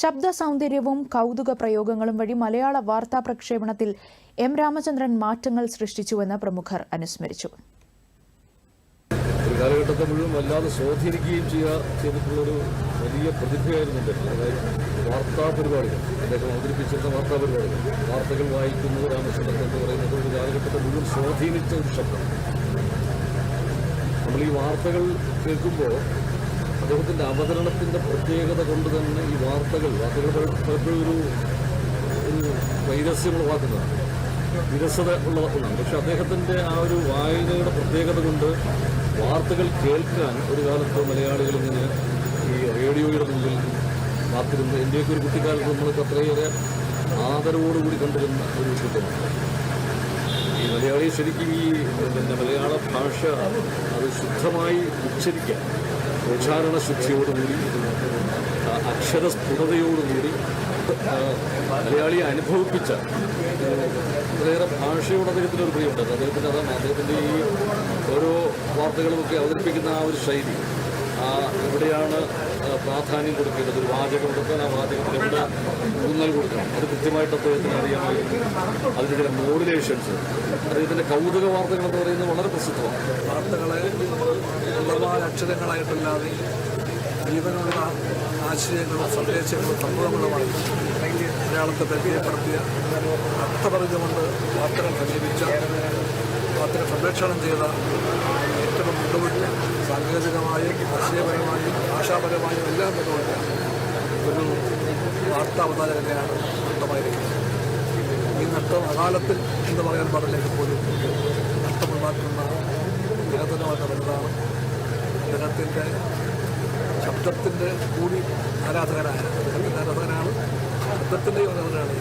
ശബ്ദ സൗന്ദര്യവും കൗതുക പ്രയോഗങ്ങളും വഴി മലയാള വാർത്താ പ്രക്ഷേപണത്തിൽ എം രാമചന്ദ്രൻ മാറ്റങ്ങൾ സൃഷ്ടിച്ചുവെന്ന് പ്രമുഖർ അനുസ്മരിച്ചു. കാലഘട്ടത്തെ മുഴുവൻ വല്ലാതെ സ്വാധീനിക്കുകയും ചെയ്തിട്ടുള്ളൊരു വലിയ പ്രതിഭയായിരുന്നു അതായത് വാർത്താ പരിപാടികൾ. അദ്ദേഹം അവതരിപ്പിച്ചിരുന്ന വാർത്താ പരിപാടികൾ. വാർത്തകൾ വായിക്കുന്നത് രാമചന്ദ്രൻ എന്ന് പറയുന്നത് ഒരു കാലഘട്ടത്തെ മുഴുവൻ സ്വാധീനിച്ച ഒരു ശബ്ദം നമ്മൾ ഈ വാർത്തകൾ കേൾക്കുമ്പോൾ അദ്ദേഹത്തിന്റെ അവതരണത്തിന്റെ പ്രത്യേകത കൊണ്ട് തന്നെ ഈ വാർത്തകൾ വാർത്തകൾ പലപ്പോഴും ഒരു ഒരു വൈരസ്യമുള്ള വാക്കുന്നതാണ് വിരസത ഉള്ള വാക്കുന്നതാണ് പക്ഷെ അദ്ദേഹത്തിന്റെ ആ ഒരു വായനയുടെ പ്രത്യേകത കൊണ്ട് വാർത്തകൾ കേൾക്കാൻ ഒരു കാലത്ത് മലയാളികൾ ഇങ്ങനെ ഈ റേഡിയോയുടെ മുമ്പിൽ കാത്തിരുന്ന്. എന്റെയൊക്കെ ഒരു കുട്ടിക്കാലത്ത് നമ്മൾക്ക് അത്രയേറെ ആദരവോടുകൂടി കണ്ടിരുന്ന ഒരു കുറ്റമാണ് ഈ മലയാളി ശരിക്കും ഈ പിന്നെ മലയാള ഭാഷ അത് ശുദ്ധമായി ഉച്ചരിക്കാൻ ഉച്ചാരണ ശുദ്ധിയോടുകൂടി അക്ഷരസ്ഫുടതയോടുകൂടി മലയാളിയെ അനുഭവിപ്പിച്ച വളരെയേറെ ഭാഷയോട് അദ്ദേഹത്തിന് ഒരു പ്രിയമുണ്ട്. അദ്ദേഹത്തിന്റെ അതാണ് അദ്ദേഹത്തിന്റെ ഈ ഓരോ വാർത്തകളുമൊക്കെ അവതരിപ്പിക്കുന്ന ആ ഒരു ശൈലി. എവിടെയാണ് പ്രാധാന്യം കൊടുക്കേണ്ടത്. ഒരു വാചകം കൊടുക്കാൻ ആ വാചകത്തിന് എവിടെ ഊന്നൽ കൊടുക്കണം? അത് കൃത്യമായിട്ട് അദ്ദേഹത്തിന് അറിയാമായിരുന്നു അതിന്റെ ചില മോഡുലേഷൻസ് അദ്ദേഹത്തിന്റെ കൗതുക വാർത്തകൾ എന്ന് പറയുന്നത് വളരെ പ്രസിദ്ധമാണ്. വാർത്തകളെ അക്ഷരങ്ങളായിട്ടല്ലാതെ ജീവനുള്ള ആശയങ്ങളും സന്ദേശങ്ങളും സംഭവങ്ങളുമായി മലയാളത്തെ പരിചയപ്പെടുത്തിയ അർത്ഥ പറഞ്ഞുകൊണ്ട് വാർത്തകൾ സമീപിച്ച വാർത്തകൾ സംരക്ഷണം ചെയ്ത ഏറ്റവും മികവുറ്റ സാങ്കേതികമായും ആശയപരമായും ഭാഷാപരമായും എല്ലാം മികവുറ്റ ഒരു വാർത്താ അവതാരകനെയാണ് നഷ്ടമായിരിക്കുന്നത് ഈ നഷ്ടം അകാലത്തിൽ എന്ന് പറയാൻ പാടില്ലെങ്കിൽ പോലും നഷ്ടമുണ്ടാക്കുന്ന വേദനവെന്ന വലുതാണ് അദ്ദേഹത്തിന്റെ ശബ്ദത്തിന്റെ കൂടി ആരാധകനായ അദ്ദേഹത്തിന്റെ ആരാധകനാണ്. ശബ്ദത്തിന്റെയും ആരാധകനാണ്